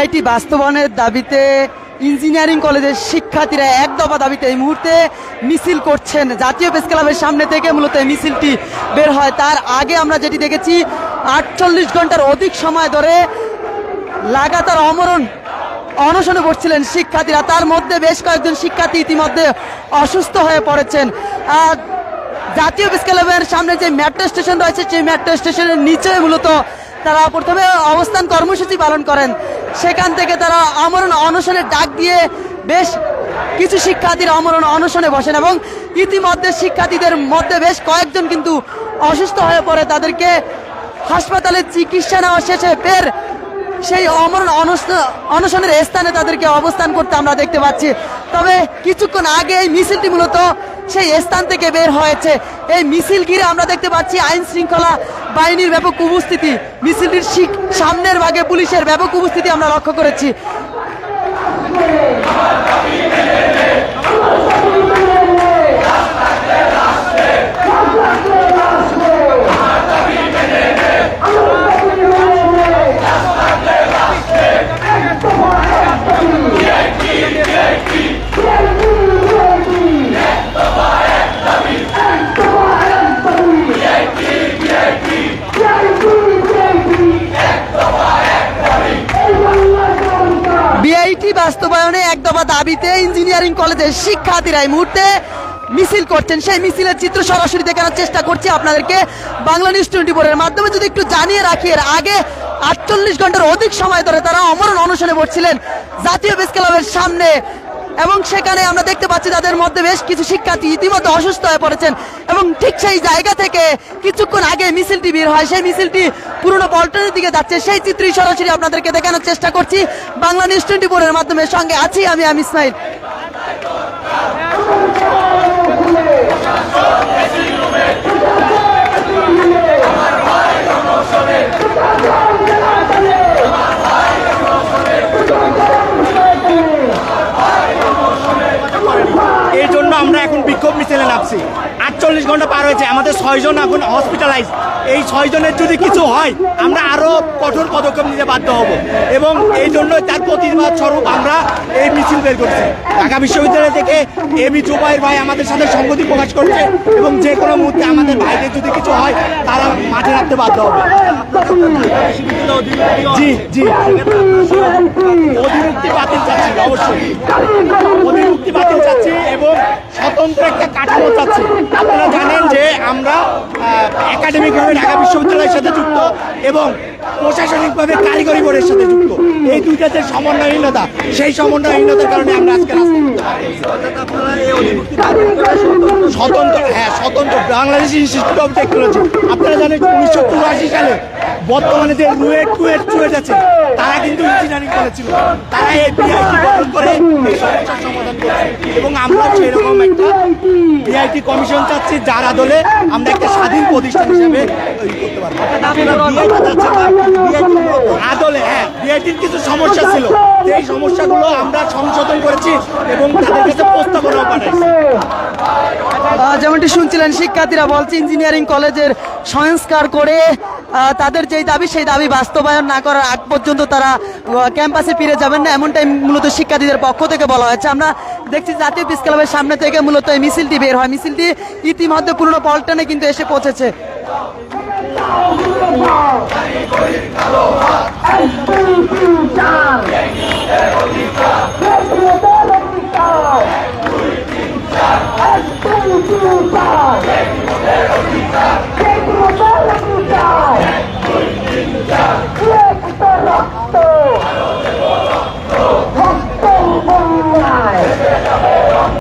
BIT বাস্তবায়নের দাবিতে engineering কলেজের শিক্ষার্থীরা এক দফা দাবিতে এই মুহূর্তে মিছিল করছেন। জাতীয় প্রেস ক্লাবের সামনে থেকে মূলত এই মিছিলটি বের হয়। তার আগে আমরা যেটি দেখেছি, আটচল্লিশ ঘণ্টার অধিক সময় ধরে লাগাতার অমরণ অনশনে বসছিলেন শিক্ষার্থীরা। তার মধ্যে বেশ কয়েকজন শিক্ষার্থী ইতিমধ্যে অসুস্থ হয়ে পড়েছেন। আর জাতীয় প্রেস ক্লাবের সামনে যে মেট্রো স্টেশন রয়েছে, সেই মেট্রো স্টেশনের নিচে মূলত তারা প্রথমে অবস্থান কর্মসূচি পালন করেন। সেখান থেকে তারা আমরণ অনশনের ডাক দিয়ে বেশ কিছু শিক্ষার্থীরা আমরণ অনশনে বসেন এবং ইতিমধ্যে শিক্ষার্থীদের মধ্যে বেশ কয়েকজন কিন্তু অসুস্থ হয়ে পড়ে। তাদেরকে হাসপাতালে চিকিৎসা নেওয়া শেষে ফের সেই অমরণ অনশ- অনশনের স্থানে তাদেরকে অবস্থান করতে আমরা দেখতে পাচ্ছি। তবে কিছুক্ষণ আগে এই মিছিলটি মূলত সেই স্থান থেকে বের হয়েছে। এই মিছিল ঘিরে আমরা দেখতে পাচ্ছি আইন শৃঙ্খলা বাহিনীর ব্যাপক উপস্থিতি। মিছিলটির শিখ সামনের ভাগে পুলিশের ব্যাপক উপস্থিতি আমরা লক্ষ্য করেছি বিআইটি বাস্তবায়নে এক দফা ইঞ্জিনিয়ারিং কলেজের শিক্ষার্থীরা এই মুহূর্তে মিছিল করছেন। সেই মিছিলের চিত্র সরাসরি দেখানোর চেষ্টা করছি আপনাদেরকে। বাংলা নিউজ টোয়েন্টি ফোরের মাধ্যমে যদি একটু জানিয়ে রাখি, এর আগে আটচল্লিশ ঘণ্টার অধিক সময় ধরে তারা অমরণ অনশনে বসছিলেন। জাতীয় প্রেস ক্লাবের সামনে এবং সেখানে আমরা দেখতে পাচ্ছি তাদের মধ্যে বেশ কিছু শিক্ষার্থী ইতিমধ্যে অসুস্থ হয়ে পড়েছেন এবং ঠিক সেই জায়গা থেকে কিছুক্ষণ আগে মিছিলটি বের হয়। সেই মিছিলটি পুরনো পল্টনের দিকে যাচ্ছে। সেই চিত্রই সরাসরি আপনাদেরকে দেখানোর চেষ্টা করছি। বাংলা নিউজ টোয়েন্টি ফোরের মাধ্যমে সঙ্গে আছি আমি আমি ইসমাইল এই জন্য আমরা এখন বিক্ষোভ মিছিলে নামছি। আটচল্লিশ ঘণ্টা পার হয়েছে, আমাদের ছয়জন এখন হসপিটালাইজ এই ছয়জনের যদি কিছু হয়, আমরা আরও কঠোর পদক্ষেপ নিতে বাধ্য হব। এবং এই জন্য তার প্রতিবাদ স্বরূপ আমরা এই মিছিল বের করছি। ঢাকা বিশ্ববিদ্যালয় থেকে এবি জুবাইর ভাই আমাদের সাথে সংগতি প্রকাশ করছে এবং যে কোনো মুহূর্তে আমাদের ভাইদের যদি কিছু হয়, তারা মাঠে রাখতে বাধ্য হবে। জি জি। অধিমুক্তি বাতিল চাচ্ছি, অবশ্যই অধিমুক্তি বাতিল চাচ্ছি এবং স্বতন্ত্র একটা কাঠামো চাচ্ছি। আপনারা জানেন যে আমরা একাডেমিকভাবে ঢাকা বিশ্ববিদ্যালয়ের সাথে যুক্ত এবং প্রশাসনিকভাবে কারিগরি বোর্ডের সাথে যুক্ত। এই দুইটা যে সমন্বয়হীনতা, সেই সমন্বয়হীনতার কারণে আমরা আজকে স্বতন্ত্র হ্যাঁ স্বতন্ত্র বাংলাদেশ ইনস্টিটিউট অফ টেকনোলজি আপনারা জানেন উনিশশো চুরাশি সালে বর্তমানে যে রুয়েট টুয়েট আছে ইঞ্জিনিয়ারিং করেছিল তারা এই বিআইটি গঠন করে এই সমস্যার সমাধান করছে। এবং আমরা সেরকম একটা বিআইটি কমিশন চাচ্ছি যার আদলে আমরা একটা স্বাধীন প্রতিষ্ঠান হিসেবে তৈরি করতে পারব। আদলে হ্যাঁ বিআইটির কিছু সমস্যা ছিল। সেই সমস্যাগুলো আমরা সংশোধন করেছি এবং তাদের কাছে প্রস্তাবনাও পাঠাইছি। যেমনটি শুনছিলেন, শিক্ষার্থীরা বলছে ইঞ্জিনিয়ারিং কলেজের সংস্কার করে তাদের যেই দাবি, সেই দাবি বাস্তবায়ন না করার আগ পর্যন্ত তারা ক্যাম্পাসে ফিরে যাবেন না। এমনটাই মূলত শিক্ষার্থীদের পক্ষ থেকে বলা হয়েছে। আমরা দেখছি জাতীয় প্রেস ক্লাবের সামনে থেকে মূলত এই মিছিলটি বের হয়। মিছিলটি ইতিমধ্যে পুরনো পল্টনে কিন্তু এসে পৌঁছেছে।